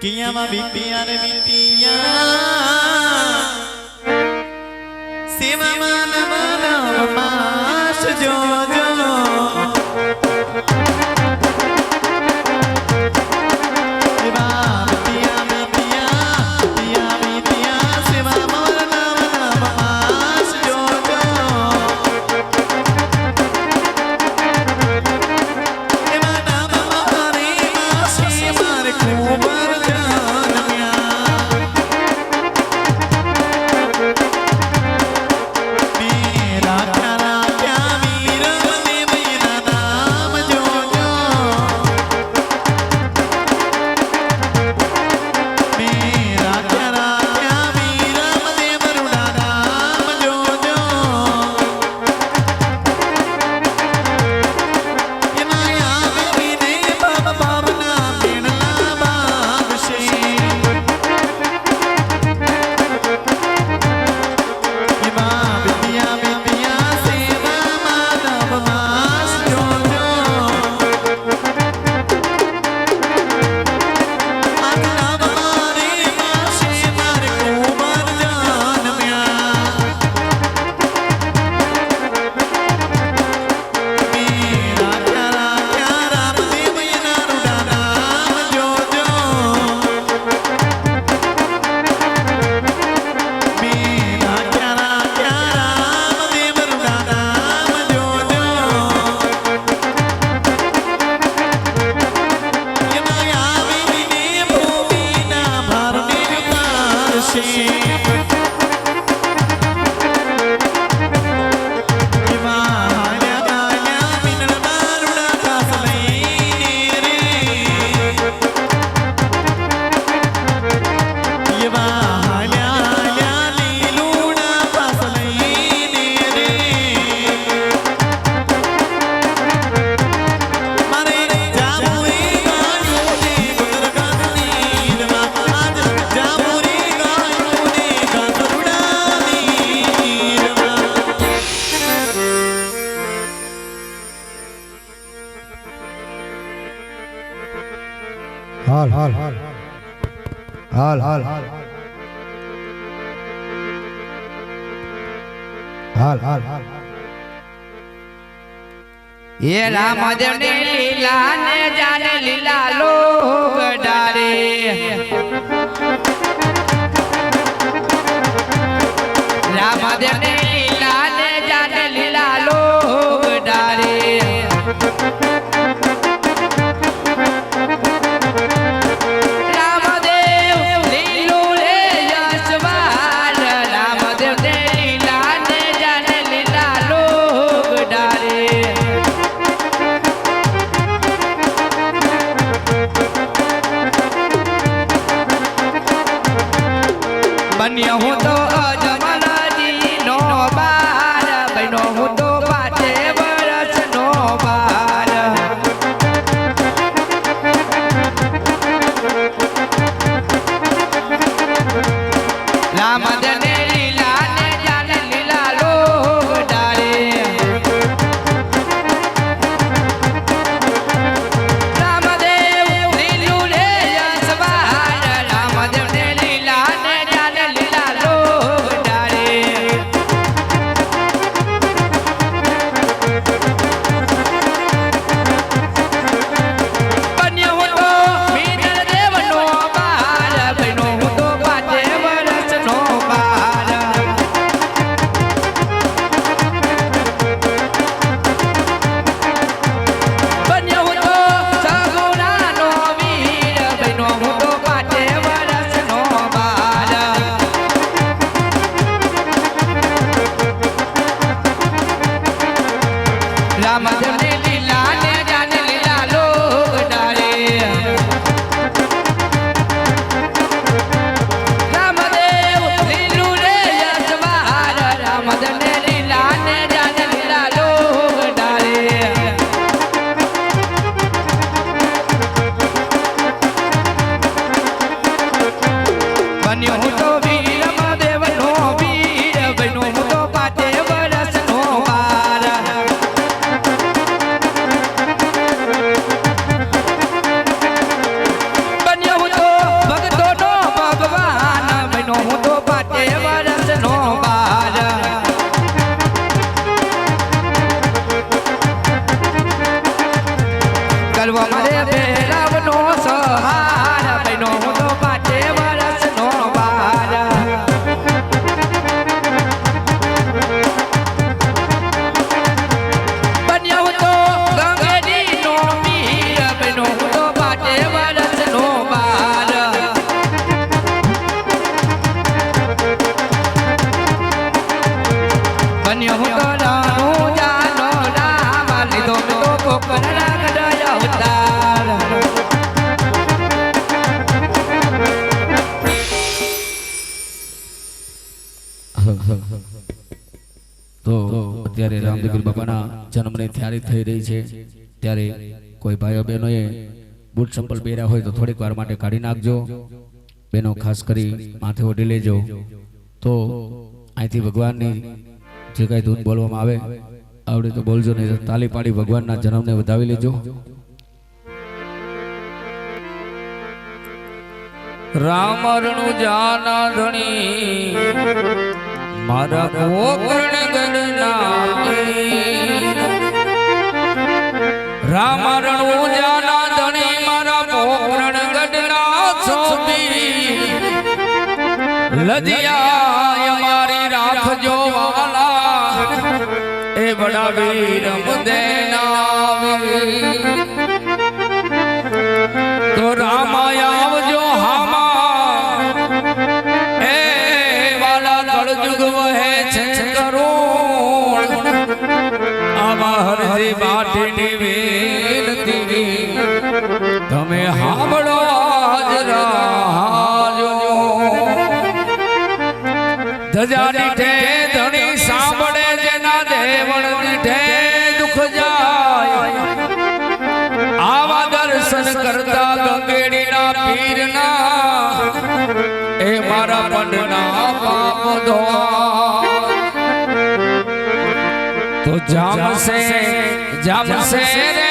ਕੀਆਂ ਵਾ ਬੀਬੀਆਂ ਨੇ ਬੀਬੀਆਂ ਸੇਵਾ ਮਨ ਮਨ ਮਾਸ ਜੋ ਜੋ Thank you. હાલ હાલ. હાલ હાલ. હાલ એ રામદેવ ને લીલા ને જાને લીલા લો ગડારે રામદેવ ને 你有你有 છે. ત્યારે કોઈ ભાઈઓ બહેનોએ બૂટ ચંપલ પહેર્યા હોય તો થોડીક વાર માટે કાઢી નાખજો. બહેનો ખાસ કરી માથે ઓઢી લેજો. તો અહીંથી ભગવાનની જે કાંઈ ધૂન બોલવામાં આવે, આવડે તો બોલજો, નહીં તો તાલી પાડી ભગવાનના જન્મને વધાવી લેજો. રામ રણુ જાના ધણી મારા ગોકર્ણ ગણના રામ રણુ જાના ધણી મારા ગોકર્ણ ગઢના છોડી લજિયા મારી રાખજો વાલા રામાય આમાં હરજી બાટીની વિનતી. તમે હાંભળો આજ રાજો. ધજાની ઠે ધણી સાંભળે જેના દેવણ દીઠે દુઃખ જાય. આવા દર્શન કરતા ગંગેડીના પીરના. એ મારા મનના પાપ ધોવા. તો જામશે જામશે રે.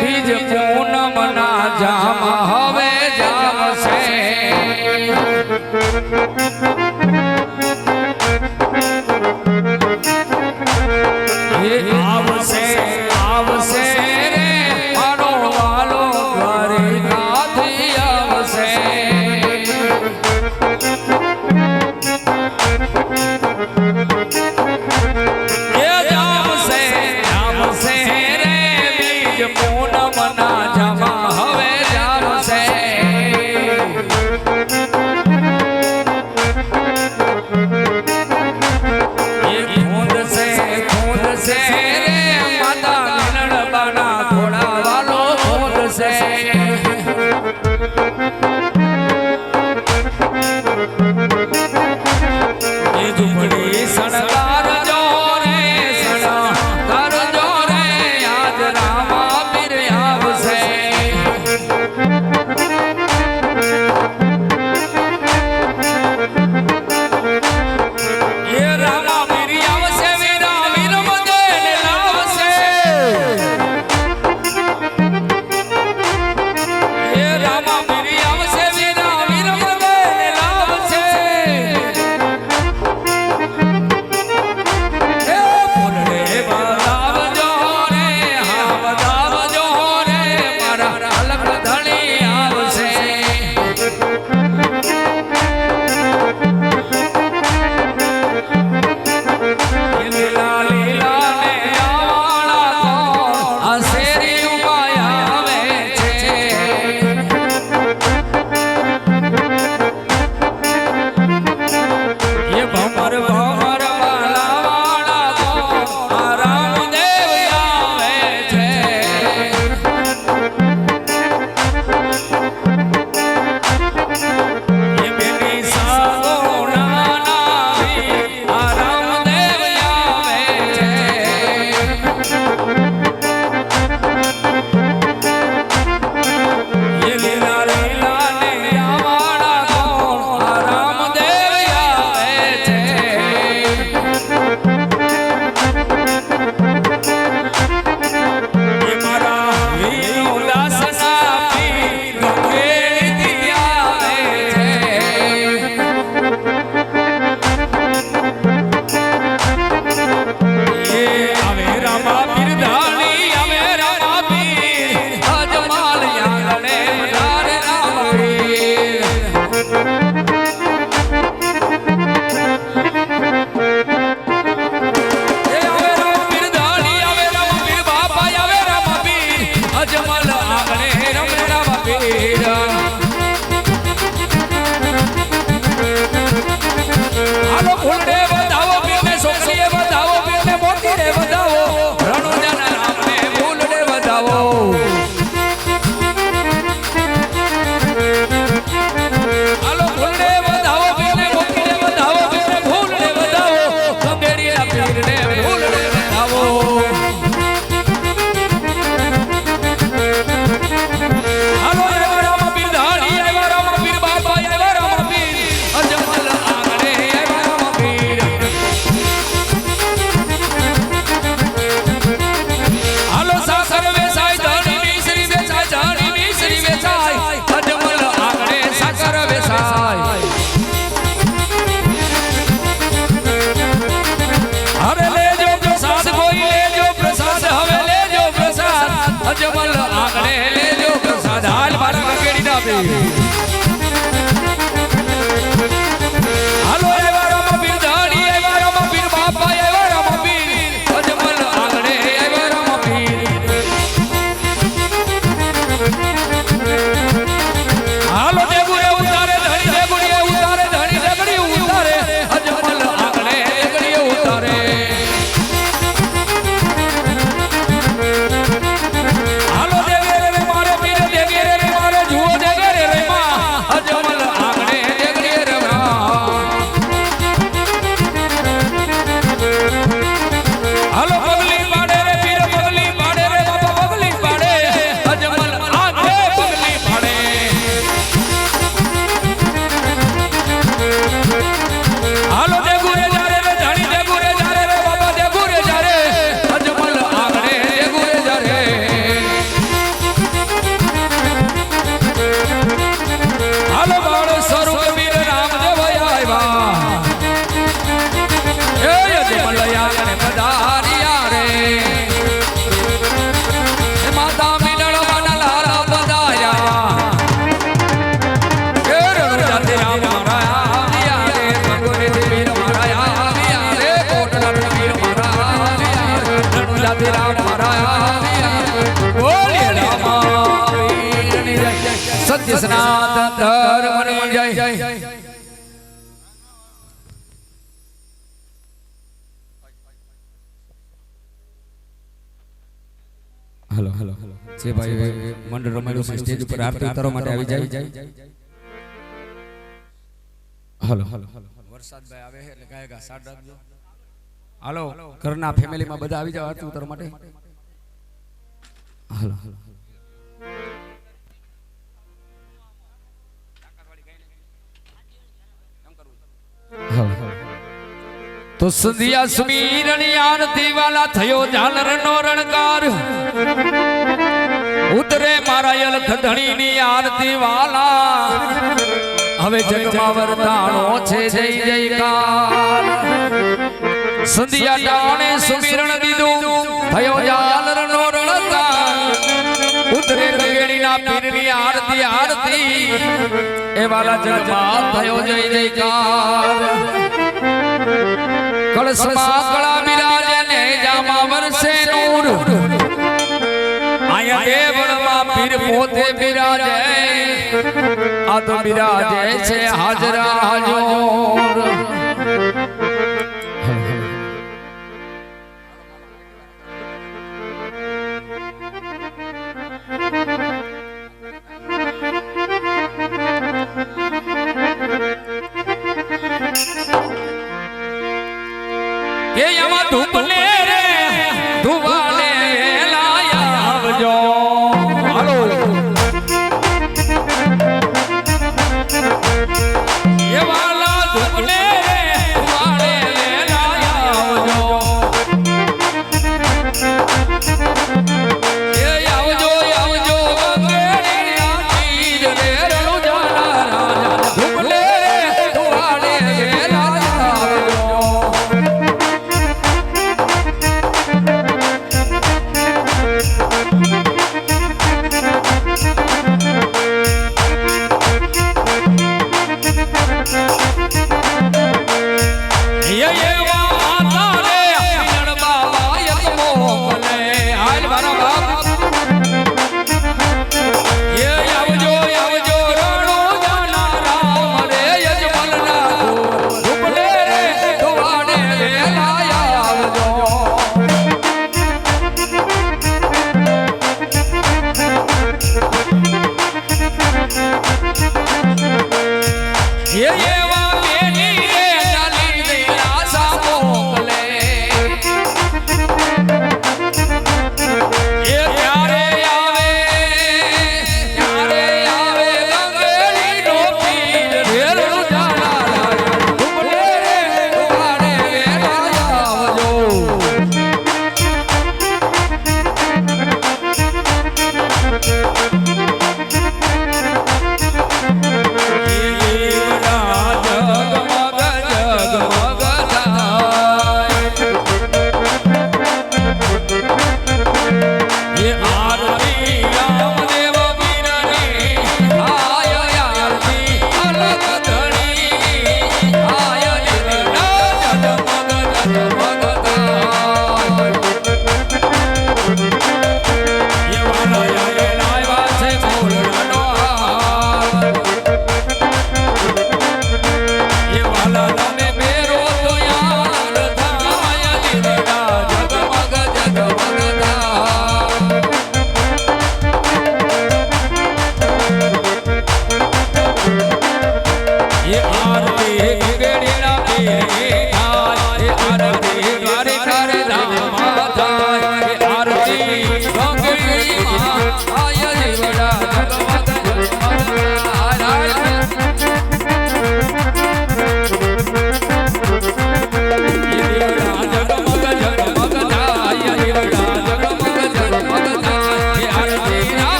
બીજ પૂનમના જામ હવે જામશે. সারা હલો જે ભાઈ મંડળ રમાડ્યું છે સ્ટેજ ઉપર આરતી ઉતારવા માટે આવી જાય. હલો. હલો વરસાદ ભાઈ આવે એટલે ગાયગા સાડ રાખજો. હાલો ઘરના ફેમિલીમાં બધા આવી જાવ આરતી ઉતારવા માટે. Hello hello. તો સંધ્યા સુમીરની આરતી વાલા થયો જાનર નો રણકાર. ઉતરે મારા અલખ ધણીની આરતી વાલા હવે જગમાં વરદાનો છે જય જયકાર. સંધ્યા ટાણે સુમીરણ દીધું થયો જાનર નો રણકાર. ઉતરે ગગેડીના પીરની આરતી આરતી. એ વાલા જગમાં થયો જય જયકાર. કળશમાં કળા બિરાજે ને જામા વરસે નૂર. આયા દેવળમાં પીર પોતે બિરાજે. આ તો બિરાજે છે હાજરા હાજોર.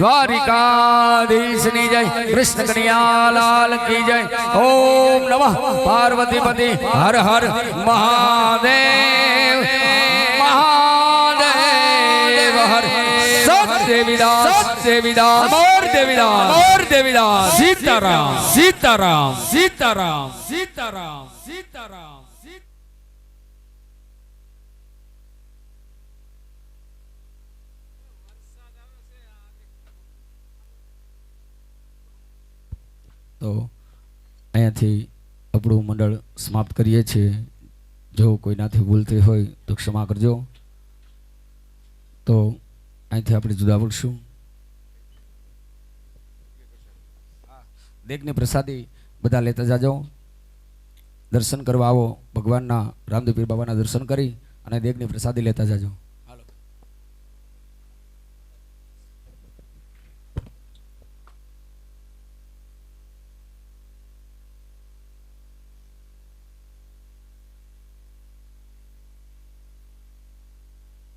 દ્વારિકાધીશની જય, કૃષ્ણ કનૈયાલાલ કી જય, ઓમ નમઃ પાર્વતીપતિ, હર હર મહાદેવ મહાદેવ, હર સત્યવિદાસ સત્યવિદાસ મોર દેવિદાસ મોર દેવિદાસ સીતારામ સીતારામ સીતારામ સીતારામ સીતારામ. તો અહીંયાથી આપણું મંડળ સમાપ્ત કરીએ છીએ. જો કોઈનાથી ભૂલ થઈ હોય તો ક્ષમા કરજો. તો અહીંથી આપણે જુદા પડશું દેખની પ્રસાદી બધા લેતા જાજો. દર્શન કરવા આવો ભગવાનના રામદેવ બાબાના દર્શન કરી અને દેગની પ્રસાદી લેતા જાજો.